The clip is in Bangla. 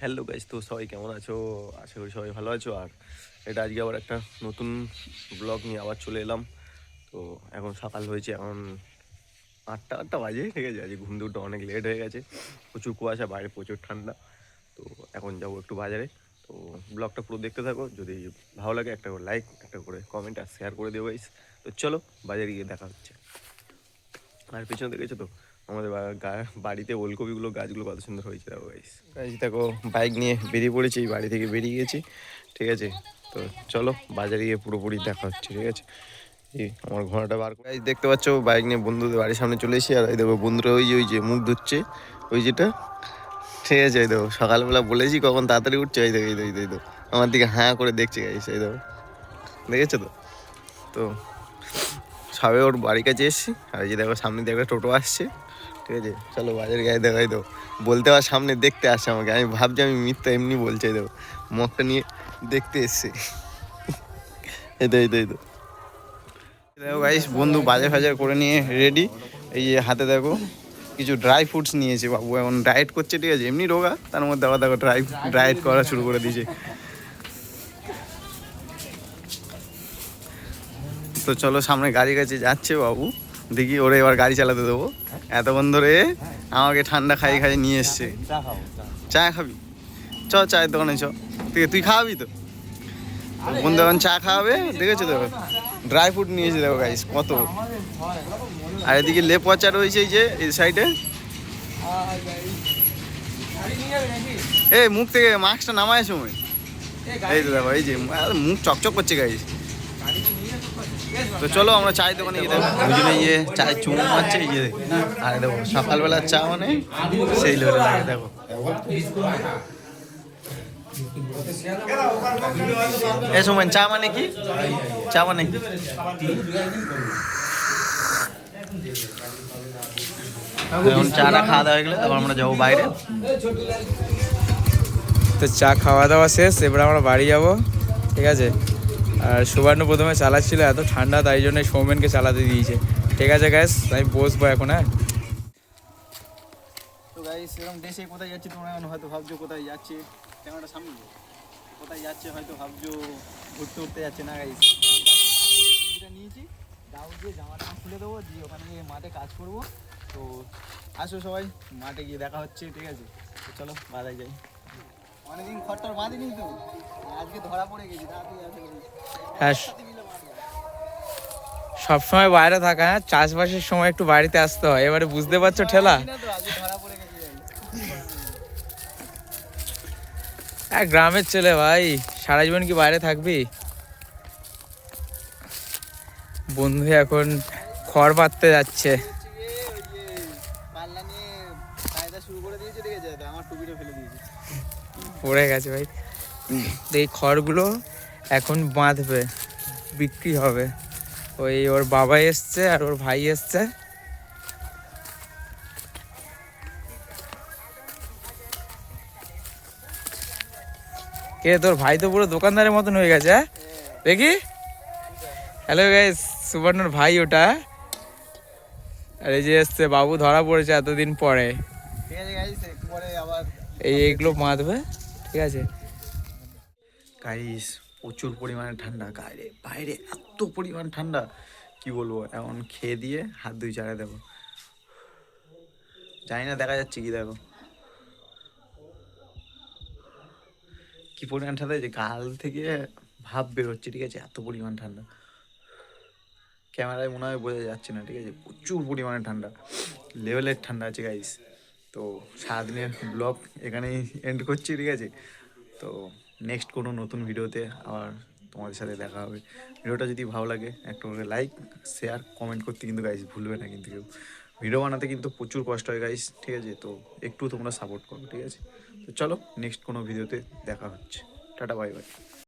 হ্যালো গাইজ তো সবাই কেমন আছো? আশা করি সবাই ভালো আছো। আর এটা আজকে আবার একটা নতুন ব্লগ নিয়ে আবার চলে এলাম। তো এখন সকাল হয়েছে, এখন আটটা আটটা বাজে, ঠিক আছে? আজকে ঘুম দুটো অনেক লেট হয়ে গেছে। প্রচুর কুয়াশা, বাইরে প্রচুর ঠান্ডা। তো এখন যাব একটু বাজারে। তো ব্লগটা পুরো দেখতে থাকো। যদি ভালো লাগে একটা করে লাইক একটা করে কমেন্ট আর শেয়ার করে দেবো গাইস তো চলো বাজারে গিয়ে দেখা হচ্ছে। আর পিছনে দেখেছ তো? আমাদের বাড়িতে ওলকপিগুলো গাছগুলো কত সুন্দর হয়েছে দেখো গাইস গাইস দেখো বাইক নিয়ে বেরিয়ে পড়েছি বাড়ি থেকে বেরিয়ে গেছি ঠিক আছে? তো চলো বাজারে গিয়ে পুরোপুরি দেখা হচ্ছে ঠিক আছে? আমার ঘোড়াটা বার Guys, দেখতে পাচ্ছ বাইক নিয়ে বন্ধুদের বাড়ির সামনে চলে এসেছি আর এই দেখো বন্ধুরা ওই যে ওই যে মুখ ধুচ্ছে ওই যেটা ঠিক আছে? এই দেখো সকালবেলা বলেছি কখন তাড়াতাড়ি উঠছে এই দেখো এই দেখো এই আমার দিকে হাঁ করে দেখছে গাইস এই দেখো দেখেছ তো? তো সবে ওর বাড়ির কাছে এসেছি। আর এই যে দেখো, সামনে দিয়ে একটা টোটো আসছে। ঠিক আছে, চলো বাজারে গায়ে দেখাই দাও বলতে আর সামনে দেখতে আসছে আমাকে। আমি ভাবছি আমি মিথ্যা এমনি বলছে দেবো মগটা নিয়ে দেখতে এসছে। এই তো এই তো এই তো। দেখো গাইস বন্ধু বাজার ফাজার করে নিয়ে রেডি এই যে হাতে দেখো, কিছু ড্রাই ফ্রুটস নিয়েছে বাবু। এখন ডায়েট করছে, ঠিক আছে, এমনি রোগা। তার মধ্যে আবার দেখো ড্রাই ডায়েট করা শুরু করে দিয়েছে। তো চলো সামনে গাড়ি কাছে যাচ্ছে বাবু। দেখি ওরে এবার গাড়ি চালাতে দেবো। এতক্ষণ ধরে আমাকে ঠান্ডা খাই খাই নিয়ে এসছে। চা খাবি? চ, চায়ের দোকানে চ। তুই খাওয়াবি তো? বন্ধু এখন চা খাওয়াবে? দেখেছ তো? ড্রাই ফ্রুট নিয়েছে দেখো গাইস কত। আর এদিকে লে পচা রয়েছে এই যে, এই সাইডে এই মুখ থেকে মাস্কটা নামায় সময়। এই তো দেখো, এই যে মুখ চকচক করছে গাইস তো চলো আমরা চায়ের দোকানে গিয়ে দেখো। দুজনে গিয়ে চায়ের চুমুক মারছে এই যে আর দেখো সকালবেলার চা মানে সেই লেভেলে লাগে দেখো। এ সময় চা মানে কি? চা মানে কি? এখন চাটা খাওয়া দাওয়া হয়ে গেলে তারপর আমরা যাব বাইরে। তো চা খাওয়া দাওয়া শেষ এবার আমরা বাড়ি যাব ঠিক আছে? সুবর্ণ প্রথমে চালাচ্ছিল, এত ঠান্ডা, তাই জন্য সৌমেনকে চালাতে দিয়েছে। ঠিক আছে গ্যাস আমি বসবো এখন হ্যাঁ? তো গাইস এরকম দেশে কোথায় তোমরা হয়তো ভাবছ কোথায় সামনে কোথায় যাচ্ছে হয়তো ভাবছ ঘুরতে উঠতে যাচ্ছে না নিয়েছি গিয়ে জামাটা খুলে দেবো, দিয়ে ওখানে গিয়ে মাঠে কাজ করব। তো আসো সবাই, মাঠে গিয়ে দেখা হচ্ছে, ঠিক আছে? চলো বাজায় যাই। অনেকদিন খট্টর বাঁধিনি তো। আজকে ধরা পড়ে গেছি হ্যাঁ সবসময় বাইরে থাকা হ্যাঁ? চাষবাসের সময় একটু বাড়িতে আসতে হয়। এবারে বুঝতে পারছ ঠেলা? পড়ে গেছি হ্যাঁ গ্রামের ছেলে ভাই সারা জীবন কি বাইরে থাকবি? বন্ধু এখন খড় পাততে যাচ্ছে ওই যে পাল্লা নিয়ে কায়দা শুরু করে দিয়েছে ঠিক আছে আমার টুপিটা ফেলে দিয়েছে পড়ে গেছে ভাই। এই খড়গুলো এখন বাঁধবে বিক্রি হবে। ওই ওর বাবা এসছে আর ওর ভাই এসছে। কে তোর ভাই তো পুরো দোকানদারের মতন হয়ে গেছে হ্যাঁ? দেখি। হ্যালো গাইস সুবর্ণর ভাই ওটা। আর এই যে এসছে বাবু ধরা পড়েছে এতদিন পরে। এই এইগুলো বাঁধবে। ঠিক আছে? গাইস প্রচুর পরিমাণে ঠান্ডা। বাইরে বাইরে এত পরিমাণ ঠান্ডা। কি বলব? এখন খেয়ে দিয়ে হাত দুই চাড়ে দেবো। জানি না, দেখা যাচ্ছে কি দেখো। কি পরিমাণ ঠান্ডা যে গাল থেকে ভাব বেরোচ্ছে ঠিক আছে? এত পরিমাণ ঠান্ডা। ক্যামেরায় মনে হয় বোঝা যাচ্ছে না, ঠিক আছে? প্রচুর পরিমাণে ঠান্ডা। লেভেলের ঠান্ডা আছে গাইস তো সারাদিনের ব্লগ এখানেই এন্ড করছি, ঠিক আছে? তো নেক্সট কোনো নতুন ভিডিওতে আবার তোমাদের সাথে দেখা হবে। ভিডিওটা যদি ভালো লাগে, একটা করে লাইক শেয়ার কমেন্ট করতে কিন্তু গাইস ভুলবে না কিন্তু কেউ। ভিডিও বানাতে কিন্তু প্রচুর কষ্ট হয় গাইস ঠিক আছে? তো একটু তোমরা সাপোর্ট করো ঠিক আছে? তো চলো নেক্সট কোনো ভিডিওতে দেখা হচ্ছে। Tata bye bye